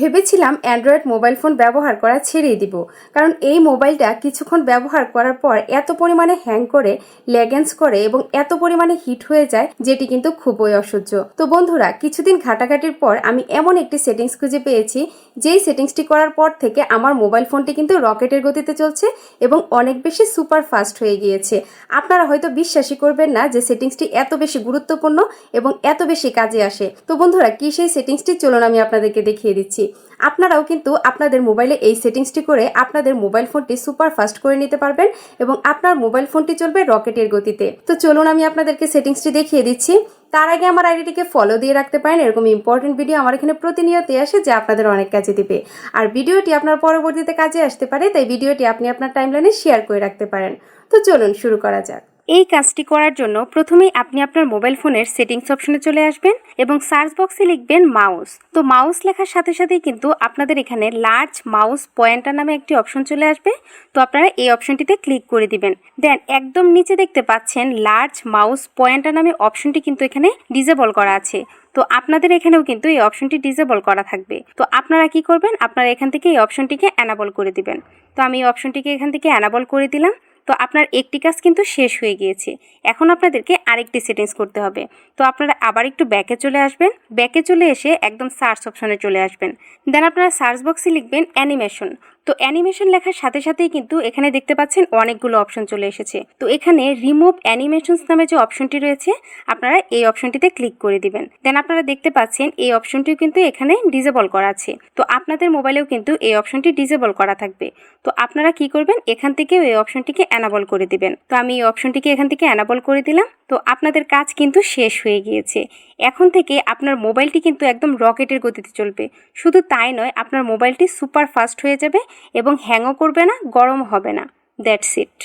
ভেবেছিলাম Android mobile phone ব্যবহার করা ছেড়েই দিব, কারণ এই মোবাইলটা কিছুক্ষণ ব্যবহার করার পর এত পরিমাণে হ্যাং করে ল্যাগেন্স করে এবং এত পরিমাণে হিট হয়ে যায়, যেটি কিন্তু খুবই অসহ্য। তো বন্ধুরা, কিছুদিন ঘাটাঘাটির পর আমি এমন একটি সেটিংস খুঁজে পেয়েছি, যেই সেটিংসটি করার পর থেকে আমার মোবাইল ফোনটি কিন্তু রকেটের গতিতে চলছে এবং অনেক বেশি সুপার ফাস্ট হয়ে গিয়েছে। আপনারা হয়তো বিশ্বাসই করবেন না যে সেটিংসটি এত বেশি গুরুত্বপূর্ণ এবং এত বেশি কাজে আসে। তো বন্ধুরা, কি সেই সেটিংসটি চলুন আমি আপনাদেরকে দেখিয়ে দিচ্ছি। আপনারাও কিন্তু আপনাদের মোবাইলে এই সেটিংসটি করে আপনাদের মোবাইল ফোনটি সুপার ফাস্ট করে নিতে পারবেন এবং আপনার মোবাইল ফোনটি চলবে রকেটের গতিতে। তো চলুন আমি আপনাদেরকে সেটিংসটি দেখিয়ে দিচ্ছি। তার আগে আমার আইডিটিকে ফলো দিয়ে রাখতে পারেন, এরকম ইম্পর্টেন্ট ভিডিও আমার এখানে প্রতিনিয়ত আসে যা আপনাদের অনেক কাজে দিবে। আর ভিডিওটি আপনার পরবর্তীতে কাজে আসতে পারে, তাই ভিডিওটি আপনি আপনার টাইমলাইনে শেয়ার করে রাখতে পারেন। তো চলুন শুরু করা যাক। এই কাজটি করার জন্য প্রথমেই আপনি আপনার মোবাইল ফোনের সেটিংস অপশনে চলে আসবেন এবং সার্চ বক্সে লিখবেন মাউস। তো মাউস লেখার সাথে সাথেই কিন্তু আপনাদের এখানে লার্জ মাউস পয়েন্টার নামে একটি অপশন চলে আসবে। তো আপনারা এই অপশনটিতে ক্লিক করে দিবেন। দেন একদম নিচে দেখতে পাচ্ছেন লার্জ মাউস পয়েন্টার নামে অপশনটি কিন্তু এখানে ডিজেবল করা আছে। তো আপনাদের এখানেও কিন্তু এই অপশনটি ডিজেবল করা থাকবে। তো আপনারা কি করবেন? আপনারা এখান থেকে এই অপশনটিকে অ্যানাবল করে দিবেন। তো আমি এই অপশনটিকে এখান থেকে অ্যানাবল করে দিলাম। তো আপনার একটি কাজ কিন্তু শেষ হয়ে গিয়েছে। এখন আপনাদেরকে আরেকটি সেটিংস করতে হবে। তো আপনারা আবার একটু ব্যাকে চলে আসবেন। ব্যাকে চলে এসে একদম সার্চ অপশনে চলে আসবেন। দেন আপনারা সার্চ বক্সে লিখবেন অ্যানিমেশন তো অ্যানিমেশন লেখার সাথে সাথেই কিন্তু এখানে দেখতে পাচ্ছেন অনেকগুলো অপশন চলে এসেছে। তো এখানে রিমুভ অ্যানিমেশনস নামে যে অপশনটি রয়েছে, আপনারা এই অপশনটিতে ক্লিক করে দিবেন। দেন আপনারা দেখতে পাচ্ছেন এই অপশনটিও কিন্তু এখানে ডিজেবল করা আছে। তো আপনাদের মোবাইলেও কিন্তু এই অপশনটি ডিজেবল করা থাকবে। তো আপনারা কি করবেন? এখান থেকেও এই অপশনটিকে অ্যানাবল করে দিবেন। তো আমি এই অপশনটিকে এখান থেকে অ্যানাবল করে দিলাম। তো আপনাদের কাজ কিন্তু শেষ হয়ে গিয়েছে। এখন থেকে আপনার মোবাইলটি কিন্তু একদম রকেটের গতিতে চলবে। শুধু তাই নয়, আপনার মোবাইলটি সুপার ফাস্ট হয়ে যাবে এবং হ্যাংও করবে না গরম হবে না। That's it